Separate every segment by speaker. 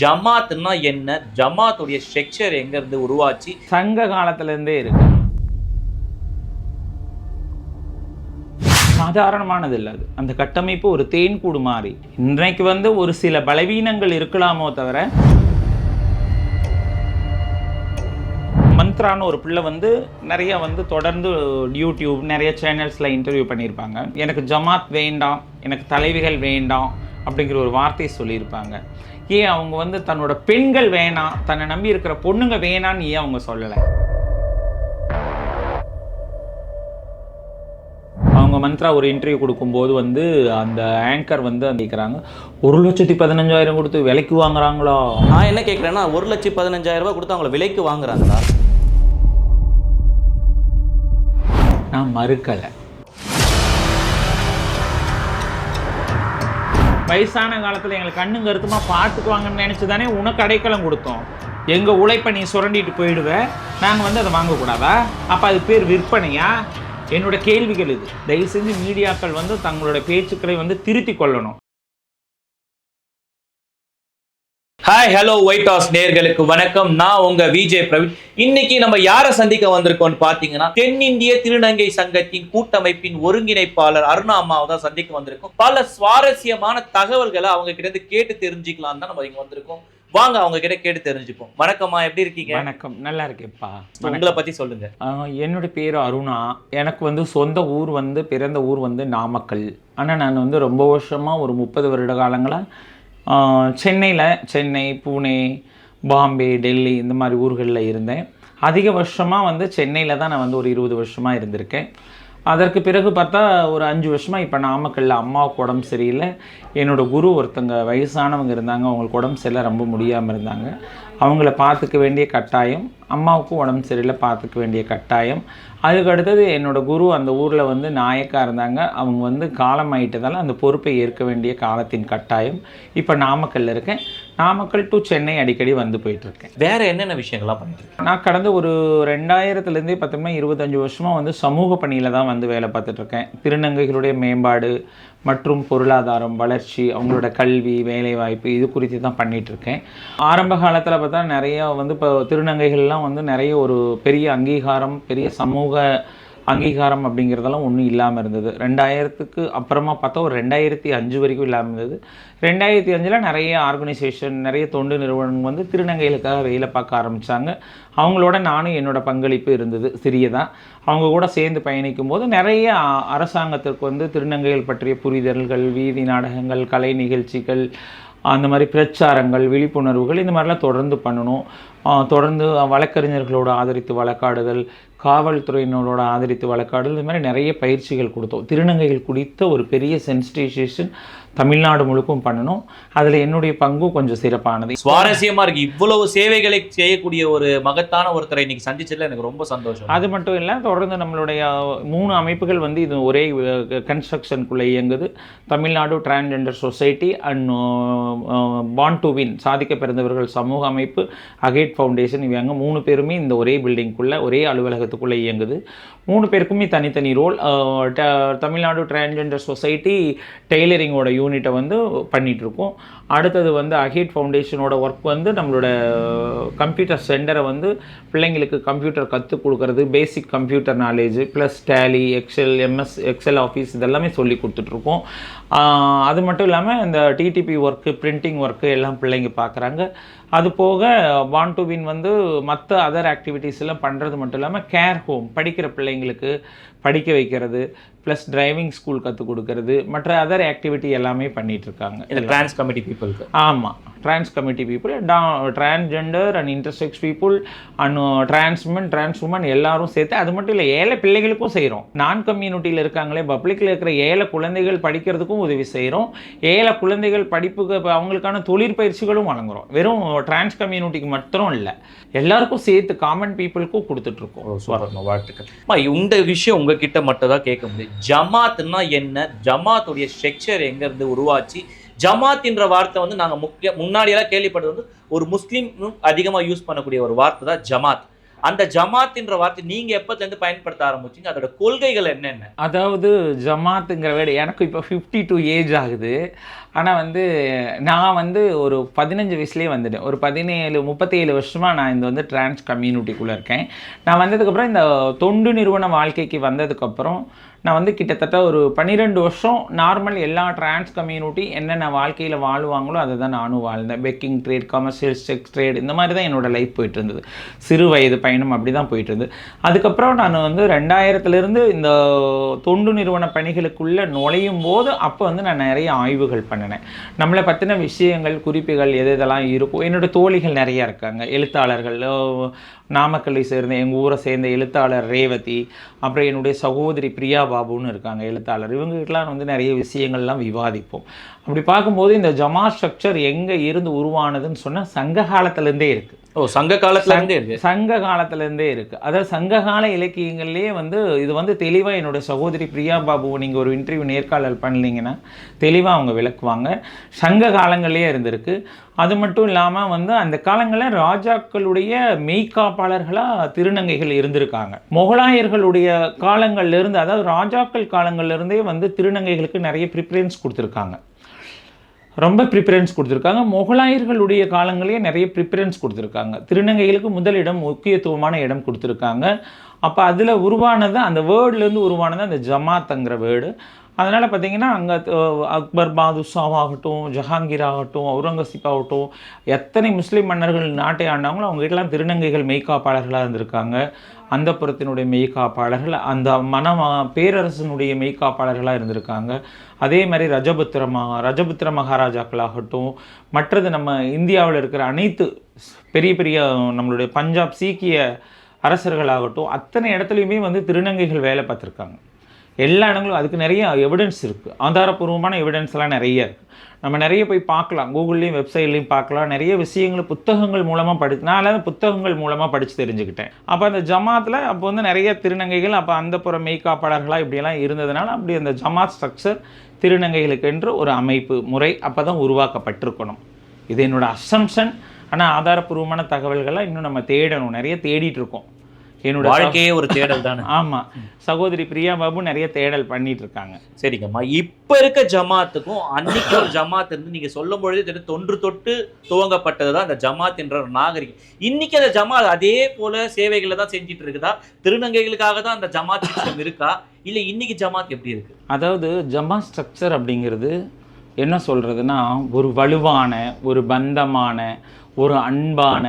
Speaker 1: ஜமாத்னா என்ன? ஜமாத்துடைய ஸ்ட்ரக்சர் எங்க இருந்து உருவாச்சு?
Speaker 2: சங்க காலத்திலேருந்தே இருக்கு. சாதாரணமானது இல்லை அது. அந்த கட்டமைப்பு ஒரு தேன் கூடு மாதிரி. இன்றைக்கு வந்து ஒரு சில பலவீனங்கள் இருக்கலாமோ தவிர மந்த்ரான்னு ஒரு பிள்ளை வந்து நிறைய வந்து தொடர்ந்து யூடியூப் நிறைய சேனல்ஸில் இன்டர்வியூ பண்ணியிருப்பாங்க. எனக்கு ஜமாத் வேண்டாம் எனக்கு தலைவிகள் வேண்டாம் அப்படிங்கிற ஒரு வார்த்தையை சொல்லியிருப்பாங்க. ஏன் அவங்க வந்து தன்னோட பெண்கள் வேணாம் தன்னை நம்பி இருக்கிற பொண்ணுங்க வேணான்னு ஏன் அவங்க சொல்லலை? அவங்க மந்த்ரா ஒரு இன்டர்வியூ கொடுக்கும்போது வந்து அந்த ஆங்கர் வந்து கேட்குறாங்க ஒரு லட்சத்தி பதினஞ்சாயிரம் கொடுத்து விலைக்கு வாங்குறாங்களா?
Speaker 1: நான் என்ன கேட்குறேன்னா ஒரு லட்சம் பதினஞ்சாயிரம் ரூபாய் கொடுத்து அவங்கள விலைக்கு வாங்குறாங்களா
Speaker 2: நான் மறுக்கலை. வயசான காலத்தில் எங்களை கண்ணு கருத்துமா பார்த்துக்குவாங்கன்னு நினச்சி தானே உனக்கு அடைக்கலம் கொடுத்தோம். எங்கள் உழைப்பை நீ சுரண்டிட்டு போயிடுவேன் நாங்கள் வந்து அதை வாங்கக்கூடாதா? அப்போ அது பேர் விற்பனையா? என்னோட கேள்விகள் இது. தயவு செஞ்சு மீடியாக்கள் வந்து தங்களோட பேச்சுக்களை வந்து திருத்தி கொள்ளணும்.
Speaker 1: ஹாய் ஹலோ ஒயிட் ஹவுஸ் நேர்களுக்கு வணக்கம். நான் உங்க விஜய் பிரவீன் இன்னைக்கு நம்ம யாரை சந்திக்க வந்திருக்கோம்னு பாத்தீங்கன்னா தென்னிந்திய திருநங்கை சங்கத்தின் கூட்டமைப்பின் ஒருங்கிணைப்பாளர் அருணா அம்மாவை தான் சந்திக்க வந்திருக்கோம். பல சுவாரஸ்யமான தகவல்களை அவங்க கிட்ட இருந்து கேட்டு தெரிஞ்சுக்கலாம் தான் நம்ம இங்க வந்திருக்கோம். வாங்க அவங்க கிட்ட கேட்டு தெரிஞ்சுப்போம். வணக்கம்மா எப்படி இருக்கீங்க?
Speaker 2: வணக்கம் நல்லா இருக்கேப்பா.
Speaker 1: உங்களை பத்தி சொல்லுங்க.
Speaker 2: என்னோட பேர் அருணா. எனக்கு வந்து சொந்த ஊர் வந்து பிறந்த ஊர் வந்து நாமக்கல். ஆனால் நான் வந்து ரொம்ப வருஷமாக ஒரு முப்பது வருட காலங்களாக சென்னையில் சென்னை பூனே பாம்பே டெல்லி இந்த மாதிரி ஊர்களில் இருந்தேன். அதிக வருஷமாக வந்து சென்னையில் தான் நான் வந்து ஒரு இருபது வருஷமாக இருந்திருக்கேன். அதற்கு பிறகு பார்த்தா ஒரு அஞ்சு வருஷமாக இப்போ நாமக்கல்லில் அம்மாவுக்கு உடம்பு சரியில்லை. என்னோடய குரு ஒருத்தங்க வயசானவங்க இருந்தாங்க. அவங்களுக்கு உடம்பு சரியில்லை ரொம்ப முடியாமல் இருந்தாங்க. அவங்கள பார்த்துக்க வேண்டிய கட்டாயம் அம்மாவுக்கும் உடம்பு சரியில்லை பார்த்துக்க வேண்டிய கட்டாயம். அதுக்கு அடுத்தது என்னோட குரு அந்த ஊரில் வந்து நாயக்கா இருந்தாங்க. அவங்க வந்து காலம் ஆயிட்டதால அந்த பொறுப்பை ஏற்க வேண்டிய காலத்தின் கட்டாயம். இப்போ நாமக்கல்ல இருக்கேன். நாமக்கல் டு சென்னை அடிக்கடி வந்து போயிட்டுருக்கேன்.
Speaker 1: வேற என்னென்ன விஷயங்கள்லாம் பண்ணிட்டு?
Speaker 2: நான் கடந்த ஒரு ரெண்டாயிரத்துலேருந்தே பார்த்தோம்னா இருபத்தஞ்சி வருஷமாக வந்து சமூக பணியில் தான் வந்து வேலை பார்த்துட்ருக்கேன் திருநங்கைகளுடைய மேம்பாடு மற்றும் பொருளாதாரம் வளர்ச்சி அவங்களோட கல்வி வேலைவாய்ப்பு இது குறித்து தான் பண்ணிகிட்ருக்கேன் ஆரம்ப காலத்தில் பார்த்தா நிறைய வந்து இப்போ திருநங்கைகள்லாம் வந்து நிறைய ஒரு பெரிய அங்கீகாரம் பெரிய சமூக அங்கீகாரம் அப்படிங்கிறதெல்லாம் ஒன்றும் இல்லாமல் இருந்தது. ரெண்டாயிரத்துக்கு அப்புறமா பார்த்தா ஒரு ரெண்டாயிரத்தி அஞ்சு வரைக்கும் இல்லாமல் இருந்தது. ரெண்டாயிரத்தி அஞ்சில் நிறைய ஆர்கனைசேஷன் நிறைய தொண்டு நிறுவனங்கள் வந்து திருநங்கைகளுக்காக வேலை பார்க்க ஆரம்பித்தாங்க அவங்களோட நானும் என்னோடய பங்களிப்பு இருந்தது சிறியதாக அவங்க கூட சேர்ந்து பயணிக்கும் போது நிறைய அரசாங்கத்திற்கு வந்து திருநங்கைகள் பற்றிய புரிதல்கள் வீதி நாடகங்கள் கலை நிகழ்ச்சிகள் அந்த மாதிரி பிரச்சாரங்கள் விழிப்புணர்வுகள் இந்த மாதிரிலாம் தொடர்ந்து பண்ணணும். தொடர்ந்து வழக்கறிஞர்களோட ஆதரித்து வழக்காடுதல் காவல்துறையினரோட ஆதரித்து வழக்காடுதல் இது மாதிரி நிறைய பயிற்சிகள் கொடுத்தோம். திருநங்கைகள் குறித்த ஒரு பெரிய சென்சிட்டைசேஷன் தமிழ்நாடு முழுக்கும் பண்ணணும். அதில் என்னுடைய பங்கும் கொஞ்சம் சிறப்பானது.
Speaker 1: சுவாரஸ்யமா இருக்கு. இவ்வளவு சேவைகளை செய்யக்கூடிய ஒரு மகத்தான ஒருத்தரை இன்னைக்கு சந்திச்சதுல எனக்கு ரொம்ப சந்தோஷம்.
Speaker 2: அது மட்டும் இல்லை தொடர்ந்து நம்மளுடைய மூணு அமைப்புகள் வந்து இது ஒரே கன்ஸ்ட்ரக்ஷனுக்குள்ளே இயங்குது. Tamil Nadu transgender society and born to win சாதிக்க பிறந்தவர்கள் சமூக அமைப்பு அகேட் ஃபவுண்டேஷன் இவங்க மூணு பேருமே இந்த ஒரே பில்டிங்குள்ளே ஒரே அலுவலகத்துக்குள்ளே இயங்குது. மூணு பேருக்குமே தனித்தனி ரோல் தமிழ்நாடு டிரான்ஜெண்டர் சொசைட்டி டெய்லரிங்கோட யூனிட்டை வந்து பண்ணிகிட்ருக்கோம் அடுத்தது வந்து அஹீட் ஃபவுண்டேஷனோட ஒர்க் வந்து நம்மளோட கம்ப்யூட்டர் சென்டரை வந்து பிள்ளைங்களுக்கு கம்ப்யூட்டர் கற்றுக் கொடுக்கறது basic computer knowledge plus Tally Excel MS Excel office இதெல்லாமே சொல்லி கொடுத்துட்ருக்கோம். அது மட்டும் இல்லாமல் இந்த டிடிபி ஒர்க்கு பிரிண்டிங் ஒர்க்கு எல்லாம் பிள்ளைங்க பார்க்குறாங்க அது போக வான் டு வின் வந்து மற்ற அதர் ஆக்டிவிட்டீஸ் எல்லாம் பண்ணுறது மட்டும் இல்லாமல் கேர் ஹோம் படிக்கிற பிள்ளைங்களுக்கு படிக்க வைக்கிறது ப்ளஸ் டிரைவிங் ஸ்கூல் கற்றுக் கொடுக்கறது மற்ற அதர் ஆக்டிவிட்டி எல்லாமே பண்ணிட்டு இருக்காங்க.
Speaker 1: இந்த டிரான்ஸ் கமிட்டி பீப்புளுக்கு
Speaker 2: ஆமாம் trans community people transgender and intersex people and transmen trans woman எல்லாரும் சேர்த்து அது மட்டும் இல்லை ஏழை பிள்ளைகளுக்கும் செய்கிறோம் நான் கம்யூனிட்டியில் இருக்காங்களே பப்ளிக்கில் இருக்கிற ஏழை குழந்தைகள் படிக்கிறதுக்கும் உதவி செய்கிறோம் ஏழை குழந்தைகள் படிப்புக்கு அவங்களுக்கான தொழிற்பயிற்சிகளும் வழங்குறோம். வெறும் டிரான்ஸ் கம்யூனிட்டிக்கு மட்டும் இல்லை எல்லாருக்கும் சேர்த்து காமன் பீப்புளுக்கும் கொடுத்துட்ருக்கோம்
Speaker 1: வாழ்த்துக்கள். இந்த விஷயம் உங்ககிட்ட மட்டும் தான் கேட்க முடியும் ஜமாத்னா என்ன? ஜமாத்துடைய ஸ்ட்ரக்சர் எங்கேருந்து உருவாச்சு? ஜமாத்ன்ற வார்த்தை வந்து நாங்கள் முக்கிய முன்னாடியெல்லாம் கேள்விப்பட்டது வந்து ஒரு முஸ்லீம் அதிகமாக யூஸ் பண்ணக்கூடிய ஒரு வார்த்தை தான் ஜமாத். அந்த ஜமாத்ன்ற வார்த்தை நீங்க எப்பத்துலேருந்து பயன்படுத்த ஆரம்பிச்சீங்க? அதோட கொள்கைகள் என்னென்ன?
Speaker 2: அதாவது ஜமாத்துங்கிற வேர்டு எனக்கு இப்போ ஃபிஃப்டி டூ ஏஜ் ஆகுது. ஆனால் வந்து நான் வந்து ஒரு பதினஞ்சு வயசுலேயே வந்துட்டேன். ஒரு பதினேழு முப்பத்தேழு வருஷமாக நான் இந்த வந்து டிரான்ஸ் கம்யூனிட்டிக்குள்ளே இருக்கேன். நான் வந்ததுக்கப்புறம் இந்த தொண்டு நிறுவன வாழ்க்கைக்கு வந்ததுக்கப்புறம் நான் வந்து கிட்டத்தட்ட ஒரு பன்னிரெண்டு வருஷம் நார்மல் எல்லா டிரான்ஸ் கம்யூனிட்டி என்னென்ன வாழ்க்கையில் வாழ்வாங்களோ அதை தான் நானும் வாழ்ந்தேன். Begging trade commercial sex trade இந்த மாதிரி தான் என்னோடய லைஃப் போயிட்டு இருந்தது. சிறு வயது பயணம் அப்படி தான் போயிட்டு இருந்தது. அதுக்கப்புறம் நான் வந்து ரெண்டாயிரத்துலேருந்து இந்த தொண்டு நிறுவன பணிகளுக்குள்ளே நுழையும் போது அப்போ வந்து நான் நிறைய ஆய்வுகள் பண்ணினேன். நம்மளை பற்றின விஷயங்கள் குறிப்புகள் எது இதெல்லாம் இருக்கும் என்னோட தோழிகள் நிறைய இருக்காங்க. எழுத்தாளர்கள் நாமக்கல்லை சேர்ந்த எங்கள் ஊரை சேர்ந்த எழுத்தாளர் ரேவதி அப்புறம் என்னுடைய சகோதரி பிரியா பாபுன்னு இருக்காங்க எழுத்தாளர். இவங்ககிட்டலாம் வந்து நிறைய விஷயங்கள்லாம் விவாதிப்போம். அப்படி பார்க்கும்போது இந்த ஜமா ஸ்ட்ரக்சர் எங்கே இருந்து உருவானதுன்னு சொன்னால் சங்க காலத்துலேருந்தே இருக்குது
Speaker 1: ஓ சங்க காலத்துல இருந்தே இருக்கு.
Speaker 2: சங்க காலத்துலேருந்தே இருக்குது அதாவது சங்ககால இலக்கியங்கள்லேயே வந்து இது வந்து தெளிவாக என்னோட சகோதரி பிரியா பாபு நீங்கள் ஒரு இன்டர்வியூ நேர்காணல் பண்ணீங்கன்னா தெளிவாக அவங்க விளக்குவாங்க. சங்க காலங்கள்லேயே இருந்திருக்கு. அது மட்டும் இல்லாமல் வந்து அந்த காலங்களில் ராஜாக்களுடைய மெய்க்காப்பாளர்களாக திருநங்கைகள் இருந்திருக்காங்க. முகலாயர்களுடைய காலங்கள்லேருந்து அதாவது ராஜாக்கள் காலங்கள்லேருந்தே வந்து திருநங்கைகளுக்கு நிறைய ப்ரிஃபரன்ஸ் கொடுத்துருக்காங்க. ரொம்ப ப்ரிஃபரன்ஸ் கொடுத்துருக்காங்க. முகலாயர்களுடைய காலங்களே நிறைய ப்ரிஃபரன்ஸ் கொடுத்துருக்காங்க. திருநங்கைகளுக்கு முதலிடம் முக்கியத்துவமான இடம் கொடுத்துருக்காங்க. அப்போ அதில் உருவானது அந்த வேர்ட்லேருந்து உருவானது அந்த ஜமாத்துங்கிற வேர்டு அதனால் பார்த்தீங்கன்னா அங்கே அக்பர் பாதுஷாவாகட்டும் ஜஹாங்கீர் ஆகட்டும் அவுரங்கசீப் ஆகட்டும் எத்தனை முஸ்லீம் மன்னர்கள் நாட்டை ஆண்டாங்களோ அவங்ககிட்டலாம் திருநங்கைகள் மெய்க்காப்பாளர்களாக இருந்திருக்காங்க. அந்த புறத்தினுடைய மெய்க்காப்பாளர்கள் அந்த மன பேரரசனுடைய மெய்க்காப்பாளர்களாக இருந்திருக்காங்க. அதே மாதிரி ரஜபுத்திர மகா ரஜபுத்திர மகாராஜாக்களாகட்டும் மற்றது நம்ம இந்தியாவில் இருக்கிற அனைத்து பெரிய பெரிய நம்மளுடைய பஞ்சாப் சீக்கிய அரசர்களாகட்டும் அத்தனை இடத்துலையுமே வந்து திருநங்கைகள் வேலை பார்த்துருக்காங்க. எல்லா இடங்களும் அதுக்கு நிறைய எவிடன்ஸ் இருக்குது ஆதாரப்பூர்வமான எவிடன்ஸ் எல்லாம் நிறைய இருக்குது நம்ம நிறைய போய் பார்க்கலாம். கூகுள்லேயும் வெப்சைட்லேயும் பார்க்கலாம். நிறைய விஷயங்களை புத்தகங்கள் மூலமாக படி நான் அதாவது புத்தகங்கள் மூலமாக படித்து தெரிஞ்சுக்கிட்டேன். அப்போ அந்த ஜமாத்தில் அப்போ வந்து நிறைய திருநங்கைகள் அப்போ அந்த புற மெய்க்காப்பாளர்களாக இப்படியெல்லாம் இருந்ததுனால அப்படி அந்த ஜமாத் ஸ்ட்ரக்சர் திருநங்கைகளுக்கென்று ஒரு அமைப்பு முறை அப்போ தான் உருவாக்கப்பட்டிருக்கணும். இது என்னோடய அசம்ஷன் ஆனால் ஆதாரப்பூர்வமான தகவல்கள்லாம் இன்னும் நம்ம தேடணும். நிறைய தேடிட்டு இருக்கோம். என்னோட
Speaker 1: வாழ்க்கையே ஒரு தேடல் தானே?
Speaker 2: ஆமா. சகோதரி பிரியா பாபு நிறைய தேடல் பண்ணிட்டு இருக்காங்க
Speaker 1: சரிங்கம்மா. இப்ப இருக்க ஜமாத்துக்கும் அன்னைக்கு ஒரு ஜமாத் இருந்து நீங்க சொல்லும் பொழுதே தொன்று தொட்டு துவங்கப்பட்டதுதான் அந்த ஜமாத் என்ற ஒரு நாகரிகம். இன்னைக்கு அந்த ஜமாத் அதே போல சேவைகளை தான் செஞ்சுட்டு இருக்குதா திருநங்கைகளுக்காக தான் அந்த ஜமாத் சிஸ்டம் இருக்கா? இல்ல இன்னைக்கு ஜமாத் எப்படி இருக்கு?
Speaker 2: அதாவது ஜமா ஸ்ட்ரக்சர் அப்படிங்கிறது என்ன சொல்றதுன்னா ஒரு வலுவான ஒரு பந்தமான ஒரு அன்பான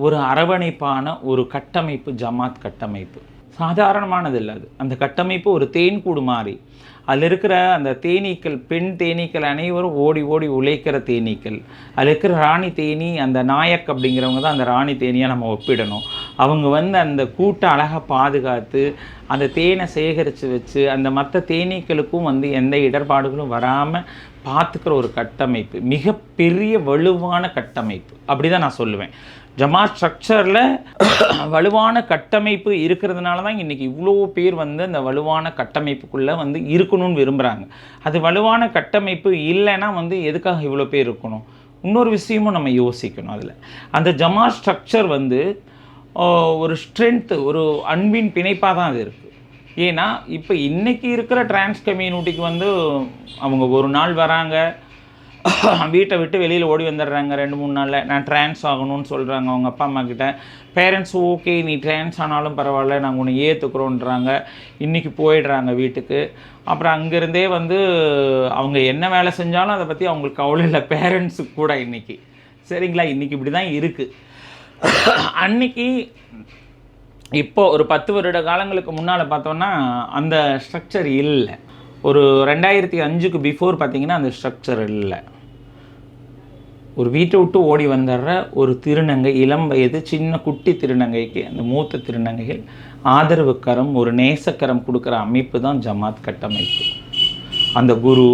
Speaker 2: ஒரு அரவணைப்பான ஒரு கட்டமைப்பு ஜமாத் கட்டமைப்பு. சாதாரணமானது இல்லை அது. அந்த கட்டமைப்பு ஒரு தேன்கூடு மாதிரி. அதில் இருக்கிற அந்த தேனீக்கள் பெண் தேனீக்கள் அனைவரும் ஓடி ஓடி உழைக்கிற தேனீக்கள். அதில் இருக்கிற ராணி தேனி அந்த நாயக் அப்படிங்கிறவங்க தான் அந்த ராணி தேனியாக நம்ம ஒப்பிடணும். அவங்க வந்து அந்த கூட்டை அழகாக பாதுகாத்து அந்த தேனை சேகரித்து வச்சு அந்த மற்ற தேனீக்களுக்கும் வந்து எந்த இடர்பாடுகளும் வராமல் பார்த்துக்கிற ஒரு கட்டமைப்பு. மிகப்பெரிய வலுவான கட்டமைப்பு. அப்படி தான் நான் சொல்லுவேன். ஜமா ஸ்ட்ரக்சரில் வலுவான கட்டமைப்பு இருக்கிறதுனால தான் இன்றைக்கி இவ்வளோ பேர் வந்து அந்த வலுவான கட்டமைப்புக்குள்ளே வந்து இருக்கணும்னு விரும்புகிறாங்க அது வலுவான கட்டமைப்பு இல்லைன்னா வந்து எதுக்காக இவ்வளோ பேர் இருக்கணும்? இன்னொரு விஷயமும் நம்ம யோசிக்கணும் அதில். அந்த ஜமா ஸ்ட்ரக்சர் வந்து ஒரு ஸ்ட்ரென்த்து ஒரு அன்பின் பிணைப்பாக தான் அது இருக்குது ஏன்னா இப்போ இன்றைக்கி இருக்கிற டிரான்ஸ் கம்யூனிட்டிக்கு வந்து அவங்க ஒரு நாள் வராங்க வீட்டை விட்டு வெளியில் ஓடி வந்துடுறாங்க ரெண்டு மூணு நாளில். நான் ட்ரான்ஸ் ஆகணும்னு சொல்கிறாங்க அவங்க அப்பா அம்மா கிட்ட. பேரண்ட்ஸ் ஓகே நீ ட்ரான்ஸ் ஆனாலும் பரவாயில்ல நாங்கள் உன்னை ஏற்றுக்குறோன்றாங்க இன்றைக்கி போயிடுறாங்க வீட்டுக்கு. அப்புறம் அங்கேருந்தே வந்து அவங்க என்ன வேலை செஞ்சாலும் அதை பற்றி அவங்களுக்கு கவலை இல்லை. பேரண்ட்ஸுக்கு கூட இன்றைக்கி சரிங்களா? இன்றைக்கி இப்படி தான் இருக்குது அன்னைக்கு இப்போ ஒரு பத்து வருட காலங்களுக்கு முன்னால் பார்த்தோன்னா அந்த ஸ்ட்ரக்சர் இல்லை. ஒரு ரெண்டாயிரத்தி அஞ்சுக்கு பிஃபோர் பார்த்தீங்கன்னா அந்த ஸ்ட்ரக்சர் இல்லை. ஒரு வீட்டை விட்டு ஓடி வந்துடுற ஒரு திருநங்கை இளம் வயது சின்ன குட்டி திருநங்கைக்கு அந்த மூத்த திருநங்கைகள் ஆதரவு கரம் ஒரு நேசக்கரம் கொடுக்குற அமைப்பு தான் ஜமாத் கட்டமைப்பு. அந்த குரு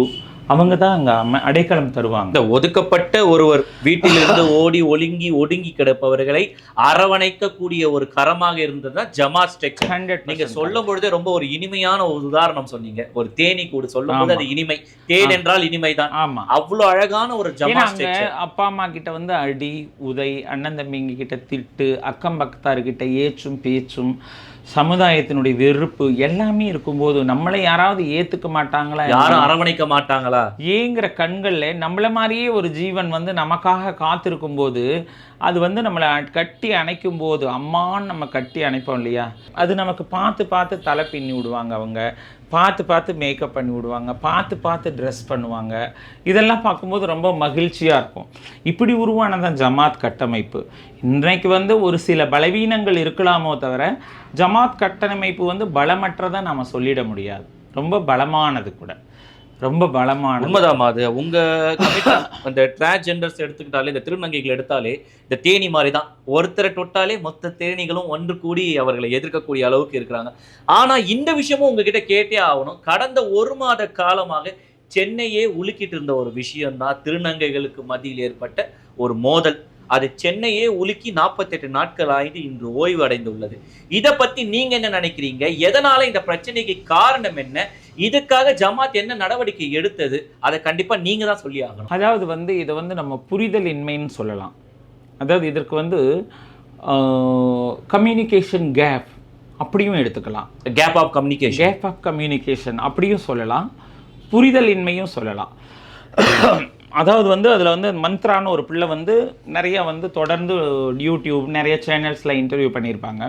Speaker 2: அவங்க தான் அங்கே அடைக்கலம் தருவாங்க.
Speaker 1: இந்த ஒதுக்கப்பட்ட ஒருவர் வீட்டிலிருந்து ஓடி ஒழுங்கி ஒடுங்கி கிடப்பவர்களை அரவணைக்கக்கூடிய ஒரு கரமாக இருந்ததுன்னா ஜமாத் ஸ்ட்ரக்சர்
Speaker 2: ஹண்ட்ரட்
Speaker 1: நீங்க சொல்லும் பொழுதே ரொம்ப ஒரு இனிமையான ஒரு உதாரணம் சொன்னீங்க. ஒரு தேனீ கூடு சொல்லும் போது. அது இனிமை. தேன் என்றால் இனிமைதான்.
Speaker 2: ஆமாம்
Speaker 1: அவ்வளவு அழகான ஒரு
Speaker 2: அங்க
Speaker 1: ஸ்ட்ரக்சர்
Speaker 2: அப்பா அம்மா கிட்ட வந்து அடி உதை அண்ணன் தம்பிங்க கிட்ட திட்டு அக்கம் பக்கத்தார்கிட்ட ஏச்சும் பேச்சும் சமுதாயத்தினுடைய வெறுப்பு எல்லாமே இருக்கும்போது நம்மளை யாராவது ஏத்துக்க மாட்டாங்களா?
Speaker 1: யாரும் அரவணைக்க மாட்டாங்களா?
Speaker 2: ஏங்கிற கண்கள்ல நம்மள மாதிரியே ஒரு ஜீவன் வந்து நமக்காக காத்திருக்கும் போது அது வந்து நம்மளை கட்டி அணைக்கும் போது அம்மான்னு நம்ம கட்டி அணைப்போம் இல்லையா? அது நமக்கு பார்த்து பார்த்து தலை பின்னி விடுவாங்க அவங்க. பார்த்து பார்த்து மேக்கப் பண்ணி விடுவாங்க. பார்த்து பார்த்து ட்ரெஸ் பண்ணுவாங்க. இதெல்லாம் பார்க்கும்போது ரொம்ப மகிழ்ச்சியாக இருக்கும். இப்படி உருவானதான் ஜமாத் கட்டமைப்பு. இன்றைக்கு வந்து ஒரு சில பலவீனங்கள் இருக்கலாமோ தவிர ஜமாத் கட்டமைப்பு வந்து பலமற்றதை நாம் சொல்லிட முடியாது. ரொம்ப பலமானது கூட. ரொம்ப பலமான
Speaker 1: உண்மைதான் அது. உங்க அந்த டிரான்ஸ்ஜெண்டர்ஸ் எடுத்துக்கிட்டாலே இந்த திருநங்கைகள் எடுத்தாலே இந்த தேனி மாதிரி தான் ஒருத்தரை தொட்டாலே மொத்த தேனிகளும் ஒன்று கூடி அவர்களை எதிர்க்கக்கூடிய அளவுக்கு இருக்கிறாங்க. ஆனா இந்த விஷயமும் உங்ககிட்ட கேட்டே ஆகணும். கடந்த ஒரு மாத காலமாக சென்னையே உலுக்கிட்டு இருந்த ஒரு விஷயம் தான் திருநங்கைகளுக்கு மத்தியில் ஏற்பட்ட ஒரு மோதல். அது சென்னையே உலுக்கி நாற்பத்தெட்டு நாட்கள் ஆகிட்டு இன்று ஓய்வு அடைந்துள்ளது இதை பத்தி நீங்க என்ன நினைக்கிறீங்க? எதனால இந்த பிரச்சனைக்கு காரணம் என்ன? இதுக்காக ஜமாத் என்ன நடவடிக்கை எடுத்தது? அதை கண்டிப்பா நீங்க தான் சொல்லி ஆகணும்.
Speaker 2: அதாவது வந்து இதை வந்து நம்ம புரிதல் இன்மைன்னு சொல்லலாம். அதாவது இதற்கு வந்து கம்யூனிகேஷன் கேப் அப்படியும் எடுத்துக்கலாம்.
Speaker 1: Gap of communication
Speaker 2: gap of communication அப்படியும் சொல்லலாம். புரிதல் இன்மையும் சொல்லலாம். அதாவது வந்து அதில் வந்து மந்த்ரான்னு ஒரு பிள்ளை வந்து நிறைய வந்து தொடர்ந்து யூடியூப் நிறைய சேனல்ஸில் இன்டர்வியூ பண்ணியிருப்பாங்க.